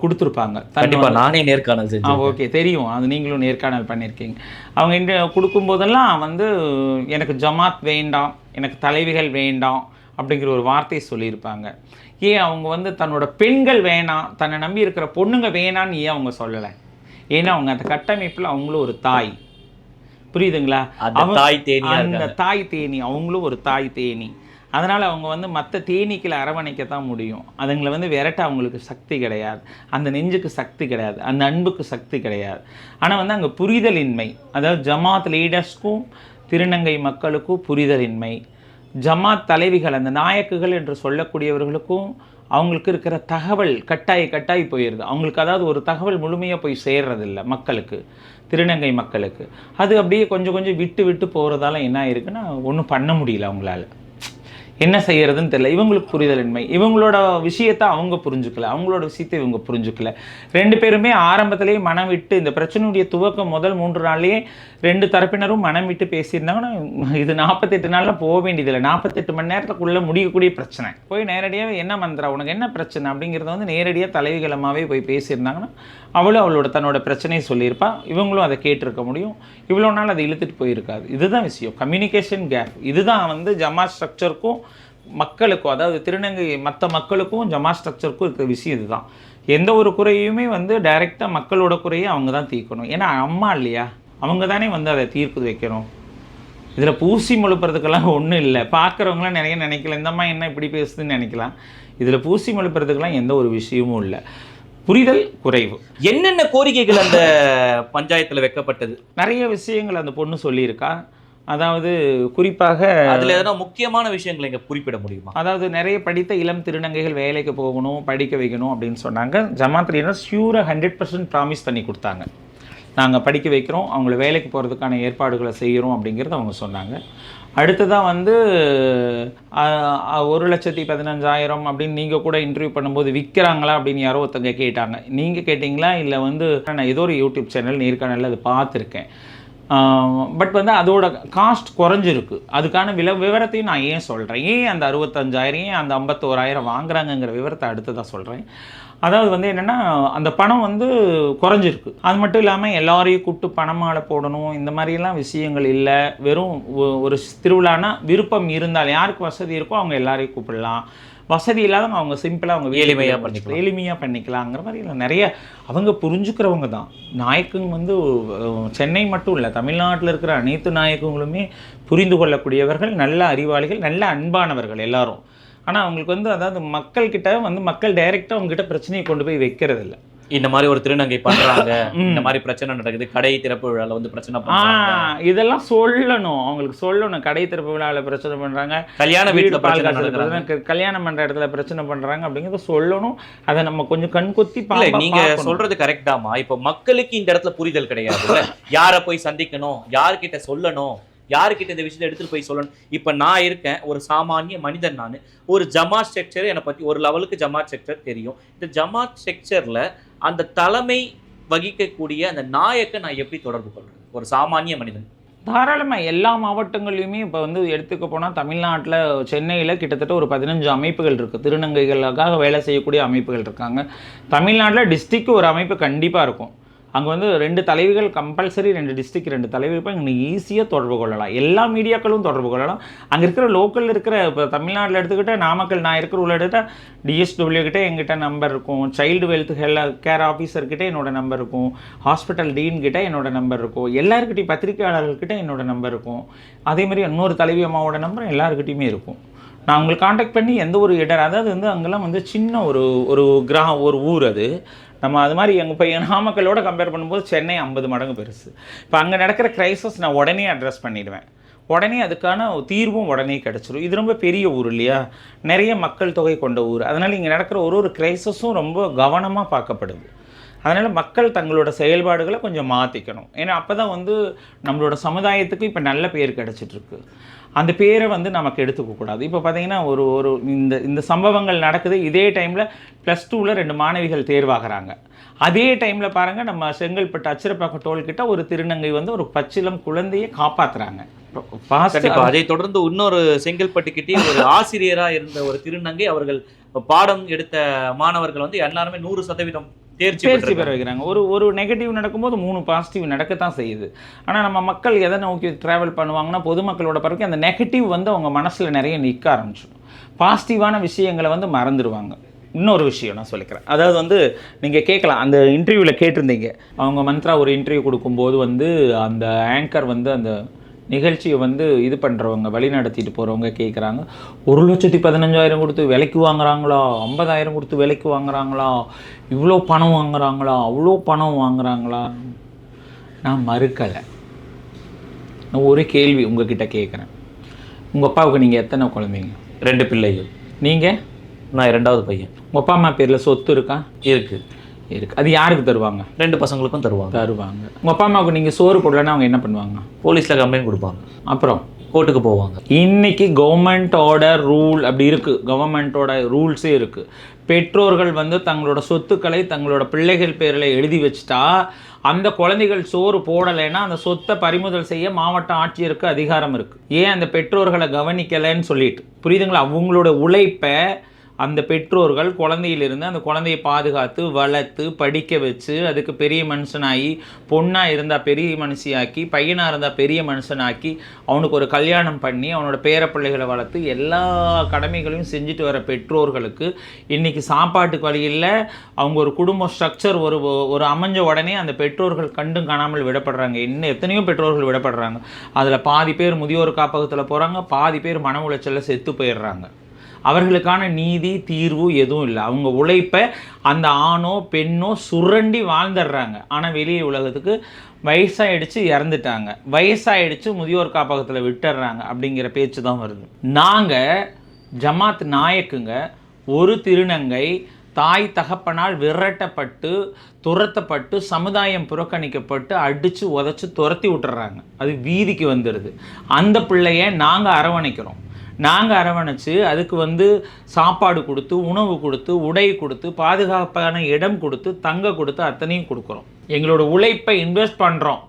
Speaker 2: கொடுத்துருப்பாங்க.
Speaker 1: கண்டிப்பா நானே நேர்காணல்
Speaker 2: ஆ
Speaker 1: செஞ்சேன்
Speaker 2: ஓகே தெரியும். அது நீங்களும் நேர்காணல் பண்ணியிருக்கீங்க. அவங்க இந்த கொடுக்கும்போதெல்லாம் வந்து எனக்கு ஜமாத் வேண்டாம் எனக்கு தலைவிகள் வேண்டாம் அப்படிங்கிற ஒரு வார்த்தையை சொல்லியிருப்பாங்க. ஏன் அவங்க வந்து தன்னோட பெண்கள் வேணாம் தன்னை நம்பி இருக்கிற பொண்ணுங்க வேணான்னு ஏன் அவங்க சொல்லலை? ஏன்னா அவங்க அந்த கட்டமைப்பில் அவங்களும் ஒரு தாய். புரியுதுங்களா?
Speaker 1: தாய் தேனியா
Speaker 2: அந்த தாய் தேனி அவங்களும் ஒரு தாய் தேனி. அதனால் அவங்க வந்து மற்ற தேனீக்களை அரவணைக்க தான் முடியும். அதுங்களை வந்து விரட்ட அவங்களுக்கு சக்தி கிடையாது. அந்த நெஞ்சுக்கு சக்தி கிடையாது. அந்த அன்புக்கு சக்தி கிடையாது. ஆனால் வந்து அங்கே புரிதலின்மை. அதாவது ஜமாத் லீடர்ஸ்க்கும் திருநங்கை மக்களுக்கும் புரிதலின்மை. ஜமாத் தலைவிகள் அந்த நாயக்குகள் என்று சொல்லக்கூடியவர்களுக்கும் அவங்களுக்கு இருக்கிற தகவல் கட்டாயி கட்டாய் போயிடுது அவங்களுக்கு அதாவது ஒரு தகவல் முழுமையாக போய் சேர்றதில்ல மக்களுக்கு திருநங்கை மக்களுக்கு. அது அப்படியே கொஞ்சம் கொஞ்சம் விட்டு விட்டு போகிறதால என்ன ஆயிருக்குன்னா ஒன்றும் பண்ண முடியல அவங்களால. என்ன செய்யறதுன்னு தெரியல. இவங்களுக்கு புரிதலின்மை. இவங்களோட விஷயத்தை அவங்க புரிஞ்சுக்கல. அவங்களோட விஷயத்தை இவங்க புரிஞ்சுக்கல. ரெண்டு பேருமே ஆரம்பத்திலேயே மனம் விட்டு இந்த பிரச்சனையுடைய துவக்கம் முதல் மூன்று நாள்லேயே ரெண்டு தரப்பினரும் மனம் விட்டு பேசியிருந்தாங்கன்னா இது நாற்பத்தெட்டு நாளில் போக வேண்டியதில்லை. நாற்பத்தெட்டு மணி நேரத்துக்குள்ளே முடியக்கூடிய பிரச்சனை. போய் நேரடியாக என்ன மந்திரா உனக்கு என்ன பிரச்சனை? அப்படிங்கிறத வந்து நேரடியாக தலைவிகளமாகவே போய் பேசியிருந்தாங்கன்னா அவளும் அவளோட தன்னோட பிரச்சனையை சொல்லியிருப்பா. இவங்களும் அதை கேட்டிருக்க முடியும். இவ்வளோ நாள் அதை இழுத்துட்டு போயிருக்காது. இதுதான் விஷயம். கம்யூனிகேஷன் கேப் இதுதான் வந்து ஜமா ஸ்ட்ரக்சருக்கும் மக்களுக்கும் அதாவது திருநங்கை மற்ற மக்களுக்கும் ஜமா ஸ்ட்ரக்சருக்கும் இருக்கிற விஷயம் இதுதான். எந்த ஒரு குறையுமே வந்து டைரெக்டாக மக்களோட குறையை அவங்க தான் தீர்க்கணும். ஏன்னா அம்மா இல்லையா? அவங்க தானே வந்து அதை தீர்ப்பு வைக்கணும். இதில் பூசி முழுப்புறதுக்கெல்லாம் ஒன்றும் இல்லை. பார்க்குறவங்களாம் நிறைய நினைக்கல இந்த அம்மா என்ன இப்படி பேசுதுன்னு நினைக்கலாம். இதில் பூசி முழுப்புறதுக்கெல்லாம் எந்த ஒரு விஷயமும் இல்லை. புரிதல் குறைவு.
Speaker 1: என்னென்ன கோரிக்கைகள் அந்த பஞ்சாயத்துல வைக்கப்பட்டது?
Speaker 2: நிறைய விஷயங்கள் அந்த பொண்ணு சொல்லியிருக்கா. அதாவது குறிப்பாக
Speaker 1: அதுல எதனா முக்கியமான விஷயங்களை இங்க குறிப்பிட முடியுமா?
Speaker 2: அதாவது நிறைய படித்த இளம் திருநங்கைகள் வேலைக்கு போகணும் படிக்க வைக்கணும் அப்படின்னு சொன்னாங்க. ஜமாத் லீடர்ஸ் ஷியூராக ஹண்ட்ரட் பர்சன்ட் ப்ராமிஸ் பண்ணி கொடுத்தாங்க. நாங்கள் படிக்க வைக்கிறோம் அவங்கள வேலைக்கு போகிறதுக்கான ஏற்பாடுகளை செய்கிறோம் அப்படிங்கிறத அவங்க சொன்னாங்க. அடுத்ததாக வந்து ஒரு லட்சத்தி பதினஞ்சாயிரம் அப்படின்னு நீங்கள் கூட இன்டர்வியூ பண்ணும்போது விற்கிறாங்களா அப்படின்னு யாரோ ஒருத்தங்க கேட்டாங்க. நீங்கள் கேட்டிங்களா? இல்லை வந்து நான் ஏதோ ஒரு யூடியூப் சேனல் நேர்காணலில் அது பார்த்துருக்கேன். பட் வந்து அதோட காஸ்ட் குறைஞ்சிருக்கு. அதுக்கான வில விவரத்தையும் நான் ஏன் சொல்கிறேன் ஏன் அந்த அறுபத்தஞ்சாயிரம் ஏன் அந்த ஐம்பத்தோராயிரம் வாங்குறாங்கங்கிற விவரத்தை அடுத்ததாக சொல்கிறேன் அதாவது வந்து என்னென்னா அந்த பணம் வந்து குறைஞ்சிருக்கு. அது மட்டும் இல்லாமல் எல்லாரையும் கூப்பிட்டு பணமாலை போடணும் இந்த மாதிரியெல்லாம் விஷயங்கள் இல்லை. வெறும் ஒரு திருவிழானா விருப்பம் இருந்தால் யாருக்கு வசதி இருக்கோ அவங்க எல்லாரையும் கூப்பிடலாம். வசதி இல்லாதவங்க அவங்க சிம்பிளாக அவங்க வீட்டுக்குள்ளே
Speaker 1: எளிமையா
Speaker 2: முடிச்சுக்கலாம். எளிமையாக பண்ணிக்கலாங்கிற மாதிரி இல்லை. நிறைய அவங்க புரிஞ்சுக்கிறவங்க தான். நாயக்குங்க வந்து சென்னை மட்டும் இல்லை தமிழ்நாட்டில் இருக்கிற அனைத்து நாயக்கங்களுமே புரிந்து கொள்ளக்கூடியவர்கள் நல்ல அறிவாளிகள் நல்ல அன்பானவர்கள் எல்லாரும். ஆனால் அவங்களுக்கு வந்து அதாவது மக்கள்கிட்ட வந்து மக்கள் டைரெக்டாக அவங்ககிட்ட பிரச்சனையை கொண்டு போய் வைக்கிறது இல்லை
Speaker 1: இந்த மாதிரி ஒரு திருநங்கை பண்றாங்க. இந்த மாதிரி பிரச்சனை நடக்குது. கடை திறப்பு விழால வந்து பிரச்சனை
Speaker 2: இதெல்லாம் சொல்லணும். அவங்களுக்கு சொல்லணும். கடை திறப்பு விழாவில் பிரச்சனை பண்றாங்க.
Speaker 1: கல்யாண
Speaker 2: வீடு
Speaker 1: வீட்டுல பிரச்சனை
Speaker 2: கல்யாணம் பண்ற இடத்துல பிரச்சனை பண்றாங்க அப்படிங்கறத சொல்லணும். அதை நம்ம கொஞ்சம் கண் கொத்தி
Speaker 1: இல்ல
Speaker 2: பாப்பா-
Speaker 1: நீங்க. சொல்றது கரெக்டாமா இப்ப மக்களுக்கு இந்த இடத்துல புரிதல் கிடையாது யார போய் சந்திக்கணும்? யார்கிட்ட சொல்லணும்? யாருக்கிட்ட இந்த விஷயத்தை எடுத்துட்டு போய் சொல்லணும்? இப்ப நான் இருக்கேன். ஒரு சாமானிய மனிதன் நான். ஒரு ஜமாத் ஸ்ட்ரக்சர் என்னை பத்தி ஒரு லெவலுக்கு ஜமாத் ஸ்ட்ரக்சர் தெரியும். இந்த ஜமாத் ஸ்ட்ரக்சர்ல அந்த தலைமை வகிக்கக்கூடிய அந்த நாயக்கை நான் எப்படி தொடர்பு கொள்றேன்? ஒரு சாமானிய மனிதன்.
Speaker 2: தாராளமாக எல்லா மாவட்டங்கள்லையுமே இப்போ வந்து எடுத்துக்க போனால் தமிழ்நாட்டில் சென்னையில் கிட்டத்தட்ட ஒரு பதினஞ்சு அமைப்புகள் இருக்குது திருநங்கைகளுக்காக வேலை செய்யக்கூடிய அமைப்புகள் இருக்காங்க. தமிழ்நாட்டில் டிஸ்ட்ரிக்ட் ஒரு அமைப்பு கண்டிப்பாக இருக்கும். அங்கே வந்து ரெண்டு தலைவிகள் கம்பல்சரி ரெண்டு டிஸ்ட்ரிக் ரெண்டு தலைவிகள் இருப்பாங்க. இங்கே ஈஸியாக தொடர்பு கொள்ளலாம். எல்லா மீடியாக்களும் தொடர்பு கொள்ளலாம். அங்கே இருக்கிற லோக்கலில் இருக்கிற இப்போ தமிழ்நாட்டில் எடுத்துக்கிட்டால் நாமக்கல் நான் இருக்கிற உள்ள எடுத்தால் டிஎஸ்டபிள்யூ கிட்டே எங்கிட்ட நம்பர் இருக்கும். சைல்டு வெல்த் ஹெல்த் கேர் ஆஃபீஸர்கிட்ட என்னோடய என்னோட நம்பர் இருக்கும். ஹாஸ்பிட்டல் டீன் கிட்டே என்னோட நம்பர் இருக்கும். எல்லாருக்கிட்டையும் பத்திரிகையாளர்கிட்ட என்னோட நம்பர் இருக்கும். அதே மாதிரி இன்னொரு தலைவி அம்மாவோட நம்பர் எல்லாருக்கிட்டையுமே இருக்கும். நான் உங்களுக்கு காண்டாக்ட் பண்ணி எந்த ஒரு இடம் அதாவது வந்து அங்கெல்லாம் வந்து சின்ன ஒரு ஒரு கிரா ஒரு ஊர் அது. நம்ம அது மாதிரி எங்கள் இப்போ நாமக்கலோட கம்பேர் பண்ணும்போது சென்னை ஐம்பது மடங்கு பெருசு. இப்போ அங்கே நடக்கிற கிரைசஸ் நான் உடனே அட்ரஸ் பண்ணிடுவேன். உடனே அதுக்கான தீர்வும் உடனே கிடச்சிரும். இது ரொம்ப பெரிய ஊர் இல்லையா? நிறைய மக்கள் தொகை கொண்ட ஊர். அதனால் இங்கே நடக்கிற ஒரு ஒரு கிரைசஸும் ரொம்ப கவனமாக பார்க்கப்படுது. அதனால் மக்கள் தங்களோட செயல்பாடுகளை கொஞ்சம் மாற்றிக்கணும் ஏன்னா அப்போ தான் வந்து நம்மளோட சமுதாயத்துக்கு இப்போ நல்ல பேர் கிடச்சிட்ருக்கு. அந்த பேரை வந்து நமக்கு எடுத்துக்க கூடாது. இப்போ பார்த்தீங்கன்னா ஒரு ஒரு இந்த இந்த சம்பவங்கள் நடக்குது. இதே டைமில் ப்ளஸ் டூவில் ரெண்டு மாணவிகள் தேர்வாகிறாங்க. அதே டைமில் பாருங்கள் நம்ம செங்கல்பட்டு அச்சிரப்பாக்கம் டோல்கிட்ட ஒரு திருநங்கை வந்து ஒரு பச்சிலம் குழந்தையை காப்பாற்றுறாங்க
Speaker 1: கண்டிப்பா. அதை தொடர்ந்து இன்னொரு செங்கல்பட்டுக்கிட்டே ஒரு ஆசிரியரா இருந்த ஒரு திருநங்கை அவர்கள் பாடம் எடுத்த மாணவர்கள் வந்து எல்லாருமே நூறு சதவீதம் தேர்ச்சி
Speaker 2: தேர்ச்சி பெற. வைக்கிறாங்க ஒரு ஒரு நெகட்டிவ் நடக்கும்போது மூணு பாசிட்டிவ் நடக்கத்தான் செய்யுது. ஆனால் நம்ம மக்கள் எதை நோக்கி ட்ராவல் பண்ணுவாங்கன்னா பொதுமக்களோட பிறகு அந்த நெகட்டிவ் வந்து அவங்க மனசில் நிறைய நிற்க ஆரம்பிச்சிடும் பாசிட்டிவான விஷயங்களை வந்து மறந்துடுவாங்க இன்னொரு விஷயம் நான் சொல்லிக்கிறேன். அதாவது வந்து நீங்கள் கேட்கலாம். அந்த இன்டர்வியூவில் கேட்டிருந்தீங்க. அவங்க மந்த்ரா ஒரு இன்டர்வியூ கொடுக்கும்போது வந்து அந்த ஆங்கர் வந்து அந்த நிகழ்ச்சியை வந்து இது பண்ணுறவங்க வழி நடத்திட்டு போகிறவங்க கேட்குறாங்க ஒரு லட்சத்தி பதினஞ்சாயிரம் கொடுத்து விலைக்கு வாங்குறாங்களா? ஐம்பதாயிரம் கொடுத்து விலைக்கு வாங்குறாங்களா? இவ்வளோ பணம் வாங்குறாங்களா? அவ்வளோ பணம் வாங்குறாங்களா? நான் மறுக்கலை. நான் ஒரு கேள்வி உங்ககிட்ட கேட்குறேன் உங்கள் அப்பாவுக்கு நீங்கள் எத்தனை குழந்தைங்க?
Speaker 1: ரெண்டு பிள்ளைகள்.
Speaker 2: நீங்கள்
Speaker 1: நான் இரண்டாவது பையன்.
Speaker 2: உங்கள் அப்பா அம்மா பேரில் சொத்து இருக்கா?
Speaker 1: இருக்கு.
Speaker 2: இருக்கு. அது யாருக்கு தருவாங்க?
Speaker 1: ரெண்டு பசங்களுக்கும் தருவாங்க.
Speaker 2: தருவாங்க. உங்கள் அப்பா அம்மாவுக்கு நீங்கள் சோறு போடலன்னா அவங்க என்ன பண்ணுவாங்க?
Speaker 1: போலீஸ்ல கம்ப்ளைண்ட் கொடுப்பாங்க.
Speaker 2: அப்புறம்?
Speaker 1: கோர்ட்டுக்கு போவாங்க.
Speaker 2: இன்னைக்கு கவர்மெண்ட்டோட ரூல் அப்படி இருக்கு. கவர்மெண்ட்டோட ரூல்ஸே இருக்கு. பெற்றோர்கள் வந்து தங்களோட சொத்துக்களை தங்களோட பிள்ளைகள் பேரில் எழுதி வச்சுட்டா அந்த குழந்தைகள் சோறு போடலைன்னா அந்த சொத்தை பறிமுதல் செய்ய மாவட்ட ஆட்சியருக்கு அதிகாரம் இருக்கு. ஏன் அந்த பெற்றோர்களை கவனிக்கலைன்னு சொல்லிட்டு. புரியுதுங்களா? அவங்களோட உழைப்பை அந்த பெற்றோர்கள் குழந்தையிலிருந்து அந்த குழந்தையை பாதுகாத்து வளர்த்து படிக்க வச்சு அதுக்கு பெரிய மனுஷனாகி பொண்ணாக இருந்தால் பெரிய மனுஷியாக்கி பையனாக இருந்தால் பெரிய மனுஷனாக்கி அவனுக்கு ஒரு கல்யாணம் பண்ணி அவனோட பேரப்பிள்ளைகளை வளர்த்து எல்லா கடமைகளையும் செஞ்சுட்டு வர பெற்றோர்களுக்கு இன்றைக்கி சாப்பாட்டுக்கு வழி இல்லை. அவங்க ஒரு குடும்ப ஸ்ட்ரக்சர் ஒரு ஒரு அமைஞ்ச உடனே அந்த பெற்றோர்கள் கண்டும் காணாமல் விடப்படுறாங்க. இன்னும் எத்தனையோ பெற்றோர்கள் விடப்படுறாங்க. அதில் பாதி பேர் முதியோர் காப்பகத்தில் போகிறாங்க பாதி பேர் மன உளைச்சலில் செத்து போயிடுறாங்க. அவர்களுக்கான நீதி தீர்வு எதுவும் இல்லை. அவங்க உழைப்பை அந்த ஆணோ பெண்ணோ சுரண்டி வாழ்ந்துடுறாங்க. ஆனால் வெளியே உலகத்துக்கு வயசாயிடுச்சு இறந்துட்டாங்க. வயசாயிடுச்சு முதியோர் காப்பகத்தில் விட்டுடுறாங்க அப்படிங்கிற பேச்சு தான் வருது. நாங்கள் ஜமாத் நாயக்குங்க ஒரு திருநங்கை தாய் தகப்பனால் விரட்டப்பட்டு துரத்தப்பட்டு சமுதாயம் புறக்கணிக்கப்பட்டு அடித்து உதச்சி துரத்தி விட்டுறாங்க அது வீதிக்கு வந்துடுது. அந்த பிள்ளைய நாங்கள் அரவணைக்கிறோம். நாங்கள் அரவணைச்சு அதுக்கு வந்து சாப்பாடு கொடுத்து உணவு கொடுத்து உடை கொடுத்து பாதுகாப்பான இடம் கொடுத்து தங்க கொடுத்து அத்தனையும் கொடுக்குறோம். எங்களோட உழைப்பை இன்வெஸ்ட் பண்ணுறோம்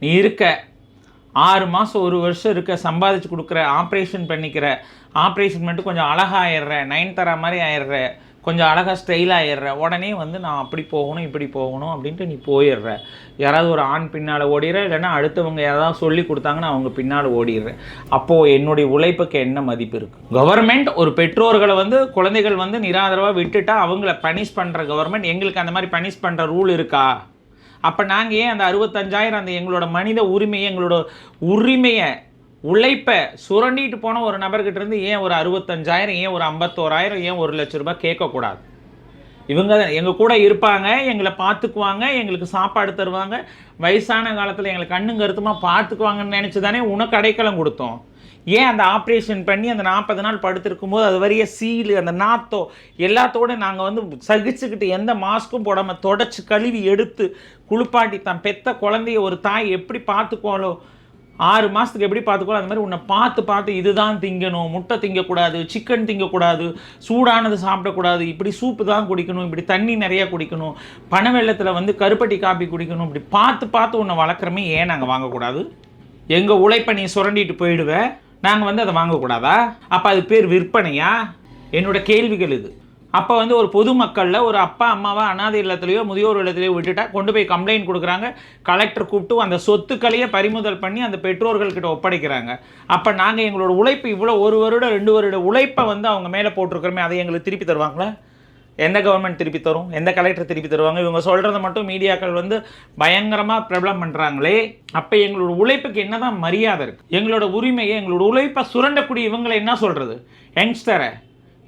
Speaker 2: நீ இருக்க. ஆறு மாதம் ஒரு வருஷம் இருக்க சம்பாதிச்சு கொடுக்குற ஆப்ரேஷன் பண்ணிக்கிற ஆப்ரேஷன் பண்ணிட்டு கொஞ்சம் அழகாயிடுற நைன் தர மாதிரி ஆயிடுற கொஞ்சம் அழகாக ஸ்டைல் உடனே வந்து நான் அப்படி போகணும் இப்படி போகணும் அப்படின்ட்டு நீ போயிடுற. யாராவது ஒரு ஆண் பின்னால் ஓடிடுற இல்லைன்னா அடுத்தவங்க யாராவது சொல்லி கொடுத்தாங்கன்னா அவங்க பின்னால் ஓடிடுறேன் அப்போது என்னுடைய உழைப்புக்கு என்ன மதிப்பு இருக்குது கவர்மெண்ட் ஒரு பெற்றோர்களை வந்து குழந்தைகள் வந்து நிராதரவாக விட்டுட்டா அவங்கள பனிஷ் பண்ணுற கவர்மெண்ட் எங்களுக்கு அந்த மாதிரி பனிஷ் பண்ணுற ரூல் இருக்கா? அப்போ நாங்கள் ஏன் அந்த அறுபத்தஞ்சாயிரம் அந்த எங்களோட மனித உரிமையை எங்களோட உரிமையை உழைப்பை சுரண்டிட்டு போன ஒரு நபர்கிட்ட இருந்து ஏன் ஒரு அறுபத்தஞ்சாயிரம் ஏன் ஒரு ஐம்பத்தோராயிரம் ஏன் ஒரு லட்ச ரூபாய் கேட்கக்கூடாது? இவங்க எங்கள் கூட இருப்பாங்க எங்களை பார்த்துக்குவாங்க எங்களுக்கு சாப்பாடு தருவாங்க வயசான காலத்தில் எங்களை கண்ணும் கருத்துமாக பார்த்துக்குவாங்கன்னு நினச்சி தானே உனக்கு அடைக்கலம் கொடுத்தோம். ஏன் அந்த ஆப்ரேஷன் பண்ணி அந்த நாற்பது நாள் படுத்திருக்கும் போது அது வரைய சீலு அந்த நாத்தோ எல்லாத்தோட நாங்கள் வந்து சகிச்சுக்கிட்டு எந்த மாஸ்க்கும் போடாமல் தொடச்சி கழுவி எடுத்து குளிப்பாட்டி தான் பெத்த குழந்தைய ஒரு தாய் எப்படி பார்த்துக்குவாளோ ஆறு மாதத்துக்கு எப்படி பார்த்துக்கோ அந்த மாதிரி உன்னை பார்த்து பார்த்து இதுதான் திங்கணும். முட்டை திங்கக்கூடாது சிக்கன் திங்கக்கூடாது சூடானது சாப்பிடக்கூடாது. இப்படி சூப்பு தான் குடிக்கணும் இப்படி தண்ணி நிறையா குடிக்கணும். பனை வெள்ளத்தில் வந்து கருப்பட்டி காப்பி குடிக்கணும். இப்படி பார்த்து பார்த்து உன்னை வளர்க்குறமே ஏன் நாங்கள் வாங்கக்கூடாது? எங்கள் உழைப்பை நீ சுரண்டிட்டு போயிடுவேன் நாங்கள் வந்து அதை வாங்கக்கூடாதா? அப்போ அது பேர் விற்பனையா? என்னோட கேள்விகள் இது. அப்போ வந்து ஒரு பொதுமக்களில் ஒரு அப்பா அம்மாவை அனாதை இல்லத்துலையோ முதியோர் இல்லத்துலையோ விட்டுட்டா கொண்டு போய் கம்ப்ளைண்ட் கொடுக்குறாங்க. கலெக்டர் கூப்பிட்டு அந்த சொத்துக்களையே பறிமுதல் பண்ணி அந்த பெற்றோர்கள்கிட்ட ஒப்படைக்கிறாங்க. அப்போ நாங்கள் எங்களோட உழைப்பு இவ்வளோ ஒரு வருடம் ரெண்டு வருட உழைப்பை வந்து அவங்க மேலே போட்டிருக்கிறோமே அதை எங்களுக்கு திருப்பி தருவாங்களா? எந்த கவர்மெண்ட் திருப்பி தரும்? எந்த கலெக்டர் திருப்பி தருவாங்க? இவங்க சொல்கிறத மட்டும் மீடியாக்கள் வந்து பயங்கரமாக பிரபலம் பண்ணுறாங்களே அப்போ எங்களோட உழைப்புக்கு என்னதான் மரியாதை இருக்குது எங்களோட உரிமையை எங்களோட உழைப்பை சுரண்டக்கூடிய இவங்களை என்ன சொல்கிறது யங்ஸ்டரை.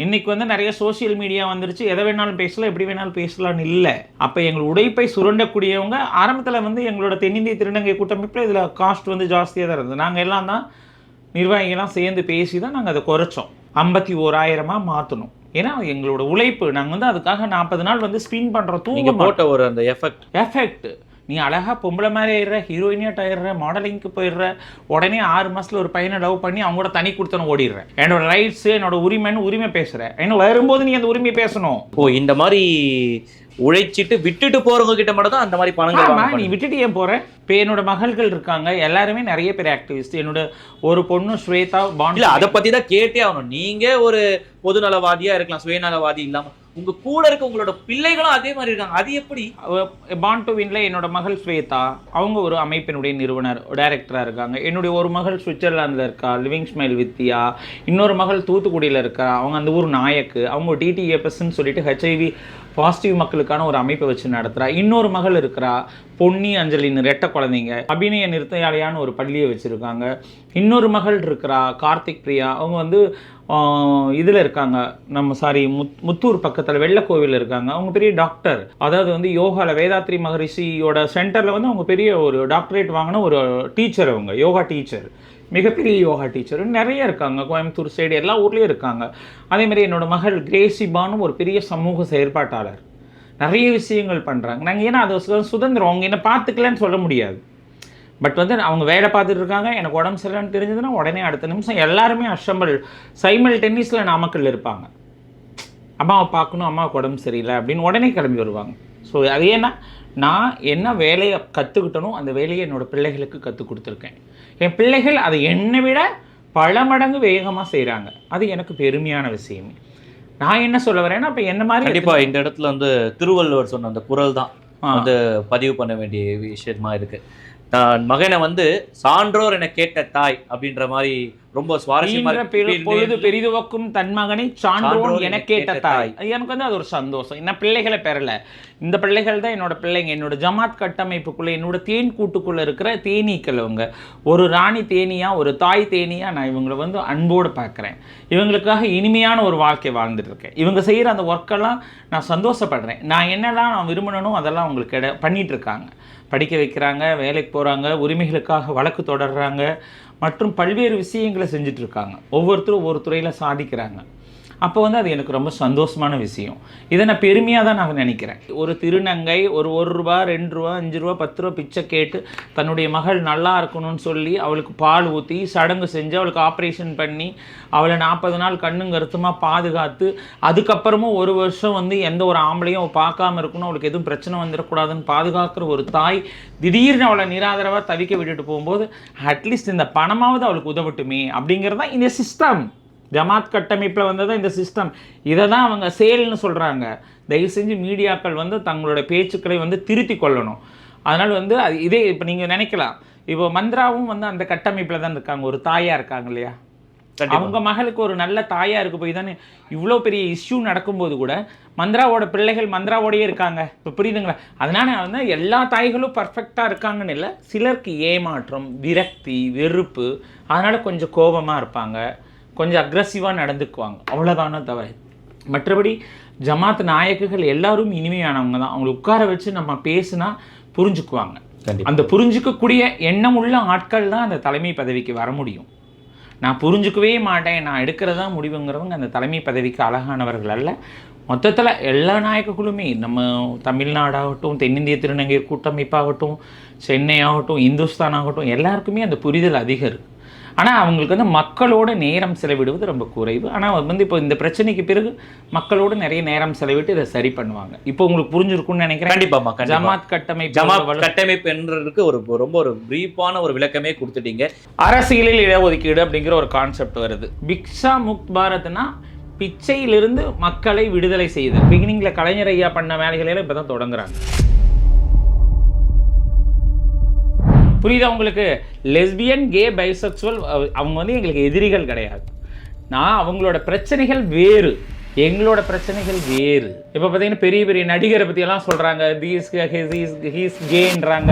Speaker 2: இன்னைக்கு வந்து நிறைய சோஷியல் மீடியா வந்துருச்சு. எதை வேணாலும் பேசலாம் எப்படி வேணாலும் பேசலாம்னு இல்லை. அப்போ எங்கள் உழைப்பை சுரண்டக்கூடியவங்க ஆரம்பத்தில் வந்து எங்களோட தென்னிந்திய திருநங்கை கூட்டமைப்பில் இதில் காஸ்ட் வந்து ஜாஸ்தியாக தான் இருந்தது. நாங்கள் எல்லாம் தான் நிர்வாகிகள்லாம் சேர்ந்து பேசி தான் நாங்கள் அதை குறைச்சோம். ஐம்பத்தி ஓராயிரமாக மாற்றணும் ஏன்னா எங்களோட உழைப்பு நாங்கள் வந்து அதுக்காக நாற்பது நாள் வந்து ஸ்பின் பண்ணுறோம்
Speaker 1: நீங்க
Speaker 2: தூங்க
Speaker 1: போட்ட ஒரு அந்த எஃபெக்ட்
Speaker 2: எஃபெக்ட் நீ அழகா பொம்பளை மாதிரி ஆயிடுற ஹீரோயினியாட் ஆயிடுற மாடலிங்க்கு போயிடுற உடனே ஆறு மாசத்துல ஒரு பையனை லவ் பண்ணி அவங்க கூட தனி கொடுத்தன ஓடிடுற. என்னோட ரைட்ஸ் என்னோட உரிமைன்னு உரிமை பேசுற. ஏன்னா வரும்போது நீ அந்த உரிமையை பேசணும்?
Speaker 1: ஓ இந்த மாதிரி உழைச்சிட்டு விட்டுட்டு போறவங்க கிட்ட மட்டும் தான் அந்த மாதிரி பணங்கள்
Speaker 2: நீ விட்டுட்டு ஏன் போற? இப்போ என்னோட மகள்கள் இருக்காங்க எல்லாருமே நிறைய பேர் ஆக்டிவிஸ்ட் என்னோட ஒரு பொண்ணு ஸ்வேதா பாண்ட்
Speaker 1: அத பத்தி தான் கேட்டே ஆகணும். நீங்க ஒரு பொதுநலவாதியா இருக்கலாம் சுயநலவாதி இல்லாம. உங்க கூட இருக்க உங்களோட பிள்ளைகளும் அதே மாதிரி இருக்காங்க. அது எப்படி?
Speaker 2: பாண்ட் டு வின்ல என்னோட மகள் ஸ்வேதா அவங்க ஒரு அமைப்பினுடைய நிறுவனர் டைரக்டரா இருக்காங்க. என்னுடைய ஒரு மகள் சுவிட்சர்லாந்தில் இருக்கா லிவிங் ஸ்மைல் வித்யா இன்னொரு மகள் தூத்துக்குடியில் இருக்கா அவங்க அந்த ஊர் நாயக்கு அவங்க டிடிஎஃப்எஸ்ன்னு சொல்லிட்டு ஹெச்ஐவி பாசிட்டிவ் மக்களுக்கான ஒரு அமைப்பை வச்சு நடத்துகிறா இன்னொரு மகள் இருக்கிறா பொன்னி அஞ்சலின்னு ரெட்ட குழந்தைங்க. அபிநய நிறுத்தையாளையான்னு ஒரு பள்ளியை வச்சுருக்காங்க. இன்னொரு மகள் இருக்கிறா கார்த்திக் பிரியா அவங்க வந்து இதில் இருக்காங்க. நம்ம சாரி முத் முத்தூர் பக்கத்தில் வெள்ளக்கோவில் இருக்காங்க. அவங்க பெரிய டாக்டர் அதாவது வந்து யோகாவில் வேதாத்ரி மகரிஷியோட சென்டரில் வந்து அவங்க பெரிய ஒரு டாக்டரேட் வாங்கின ஒரு டீச்சர் அவங்க யோகா டீச்சர் மிகப்பெரிய யோகா டீச்சர் நிறைய இருக்காங்க. கோயம்புத்தூர் சைடு எல்லா ஊர்லேயும் இருக்காங்க. அதே மாதிரி என்னோட மகள் கிரேசிபானும் ஒரு பெரிய சமூக செயற்பாட்டாளர். நிறைய விஷயங்கள் பண்ணுறாங்க நாங்கள் ஏன்னா அது சுதந்திரம். அவங்க என்ன பார்த்துக்கலன்னு சொல்ல முடியாது. பட் வந்து அவங்க வேலை பார்த்துட்டு இருக்காங்க எனக்கு உடம்பு சரியில்லைன்னு தெரிஞ்சதுன்னா உடனே அடுத்த நிமிஷம் எல்லாருமே அசம்பிள். சைமல் டென்னிஸில் நாமக்கல் இருப்பாங்க. அம்மாவை பார்க்கணும் அம்மாவுக்கு உடம்பு சரியில்லை அப்படின்னு உடனே கிளம்பி வருவாங்க. ஸோ அது ஏன்னா நான் என்ன வேலையை கற்றுக்கிட்டனோ அந்த வேலையை என்னோட பிள்ளைகளுக்கு கற்றுக் கொடுத்துருக்கேன். என் பிள்ளைகள் அதை என்னை விட பல மடங்கு வேகமாக செய்கிறாங்க அது எனக்கு பெருமையான விஷயமே. நான் என்ன சொல்ல வரேன்னா இப்போ என்ன மாதிரி
Speaker 1: கண்டிப்பா இந்த இடத்துல வந்து திருவள்ளுவர் சொன்ன அந்த குரல் தான். வந்து பதிவு பண்ண வேண்டிய விஷயமா இருக்கு. மகனை வந்து சான்றோர் என கேட்ட தாய் அப்படின்ற மாதிரி ரொம்ப சுவாரஸ்யமா
Speaker 2: ஈன்ற பெரு-
Speaker 1: இருக்கு.
Speaker 2: பொழுது பெரிதுவக்கும் தன் மகனை சான்றோன் என கேட்ட தாய் எனக்கு வந்து அது ஒரு சந்தோஷம். என்ன பிள்ளைகளை பெறல. இந்த பிள்ளைகள் தான் என்னோட பிள்ளைங்க. என்னோட ஜமாத் கட்டமைப்புக்குள்ள என்னோட தேன் கூட்டுக்குள்ள இருக்கிற தேனீக்கள் அவங்க ஒரு ராணி தேனியா ஒரு தாய் தேனியா நான் இவங்களை வந்து அன்போடு பார்க்குறேன். இவங்களுக்காக இனிமையான ஒரு வாழ்க்கை வாழ்ந்துட்டு இருக்கேன் இவங்க செய்கிற அந்த ஒர்க்கெல்லாம் நான் சந்தோஷப்படுறேன். நான் என்னெல்லாம் நான் விரும்பணுமோ அதெல்லாம் அவங்களுக்கு பண்ணிட்டு இருக்காங்க படிக்க வைக்கிறாங்க வேலைக்கு போகிறாங்க உரிமைகளுக்காக வழக்கு தொடர்கிறாங்க மற்றும் பல்வேறு விஷயங்களை செஞ்சிட்ருக்காங்க ஒவ்வொருத்தரும் ஒவ்வொரு துறையில் சாதிக்கிறாங்க. அப்போ வந்து அது எனக்கு ரொம்ப சந்தோஷமான விஷயம். இதை நான் பெருமையாக தான் நான் நினைக்கிறேன். ஒரு திருநங்கை ஒரு ஒரு ரூபா ரெண்டு ரூபா அஞ்சு ரூபா பத்து ரூபா பிச்சை கேட்டு தன்னுடைய மகள் நல்லா இருக்கணும்னு சொல்லி அவளுக்கு பால் ஊற்றி சடங்கு செஞ்சு அவளுக்கு ஆப்ரேஷன் பண்ணி அவளை நாற்பது நாள் கண்ணும் கருத்துமாக பாதுகாத்து அதுக்கப்புறமும் ஒரு வருஷம் வந்து எந்த ஒரு ஆம்பளையும் அவள் பார்க்காம இருக்கணும் அவளுக்கு எதுவும் பிரச்சனை வந்துடக்கூடாதுன்னு பாதுகாக்கிற ஒரு தாய் திடீர்னு அவளை நிராதரவாக தவிக்க விட்டுட்டு போகும்போது அட்லீஸ்ட் இந்த பணமாவது அவளுக்கு உதவட்டுமே அப்படிங்கிறது தான் இந்த சிஸ்டம் ஜமாத் கட்டமைப்பில் வந்தது இந்த சிஸ்டம் இதை தான் அவங்க சேல்னு சொல்கிறாங்க தயவு செஞ்சு மீடியாக்கள் வந்து தங்களோட பேச்சுக்களை வந்து திருத்தி கொள்ளணும். அதனால் வந்து அது இதே இப்போ நீங்கள் நினைக்கலாம். இப்போ மந்த்ராவும் வந்து அந்த கட்டமைப்பில் தான் இருக்காங்க. ஒரு தாயாக இருக்காங்க இல்லையா. அவங்க மகளுக்கு ஒரு நல்ல தாயா இருக்கு போய் தானே இவ்வளோ பெரிய இஷ்யூ நடக்கும்போது கூட மந்த்ராவோட பிள்ளைகள் மந்த்ராவோடயே இருக்காங்க. இப்போ புரியுதுங்களா? அதனால வந்து எல்லா தாய்களும் பர்ஃபெக்டாக இருக்காங்கன்னு இல்லை சிலருக்கு ஏமாற்றம் விரக்தி வெறுப்பு அதனால கொஞ்சம் கோபமாக இருப்பாங்க. கொஞ்சம் அக்ரஸிவாக நடந்துக்குவாங்க. அவ்வளோதானே தவிர. மற்றபடி ஜமாத் நாயக்குகள் எல்லாரும் இனிமையானவங்க தான் அவங்களை உட்கார வச்சு நம்ம பேசுனா புரிஞ்சுக்குவாங்க. அந்த புரிஞ்சுக்கக்கூடிய எண்ணம் உள்ள ஆட்கள் தான் அந்த தலைமை பதவிக்கு வர முடியும். நான் புரிஞ்சுக்கவே மாட்டேன். நான் எடுக்கிறது முடிவுங்கிறவங்க அந்த தலைமை பதவிக்கு அழகானவர்கள் அல்ல. மொத்தத்தில் எல்லா நாயக்கர்களுமே நம்ம தமிழ்நாடாகட்டும் தென்னிந்திய திருநங்கை கூட்டமைப்பாகட்டும் சென்னை ஆகட்டும் இந்துஸ்தான் ஆகட்டும் எல்லாருக்குமே அந்த புரிதல் அதிகம் இருக்கு. ஆனால் அவங்களுக்கு வந்து மக்களோட நேரம் செலவிடுவது ரொம்ப குறைவு. ஆனால் வந்து இப்போ இந்த பிரச்சனைக்கு பிறகு மக்களோட நிறைய நேரம் செலவிட்டு இதை சரி பண்ணுவாங்க. இப்போ உங்களுக்கு புரிஞ்சிருக்கும்னு நினைக்கிறேன்.
Speaker 1: கண்டிப்பாமா கண்டிப்பா.
Speaker 2: ஜமாத் கட்டமைப்பு
Speaker 1: ஜமாத் கட்டமைப்பு என்றதுக்கு ஒரு ரொம்ப ஒரு பிரீஃபான ஒரு விளக்கமே கொடுத்துட்டீங்க.
Speaker 2: அரசியலில் இடஒதுக்கீடு அப்படிங்கிற ஒரு கான்செப்ட் வருது. பிக்ஷா முக்த் பாரத்னா பிச்சையிலிருந்து மக்களை விடுதலை செய்யுது பிகினிங்ல கலைஞர் ஐயா பண்ண வேலைகளெல்லாம் இப்போ தான் தொடங்குறாங்க. புரியுதா உங்களுக்கு? லெஸ்பியன் கே பைசெக்சுவல் அவங்க வந்து எங்களுக்கு எதிரிகள் கிடையாது. நான் அவங்களோட பிரச்சனைகள் வேறு. எங்களோட பிரச்சனைகள் வேறு. இப்போ பார்த்தீங்கன்னா பெரிய பெரிய நடிகரை பற்றியெல்லாம் சொல்கிறாங்க தீஸ் ஹீஸ் கேன்றாங்க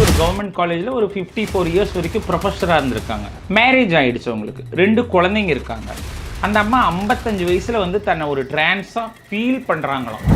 Speaker 2: ஒரு கவர்மெண்ட் காலேஜில் ஒரு ஃபிஃப்டி ஃபோர் இயர்ஸ் வரைக்கும் ப்ரொஃபஸராக இருந்திருக்காங்க. மேரேஜ் ஆகிடுச்சு அவங்களுக்கு. ரெண்டு குழந்தைங்க இருக்காங்க. அந்த அம்மா ஐம்பத்தஞ்சு வயசில் வந்து தன்னை ஒரு டிரான்ஸாக ஃபீல் பண்ணுறாங்களாம்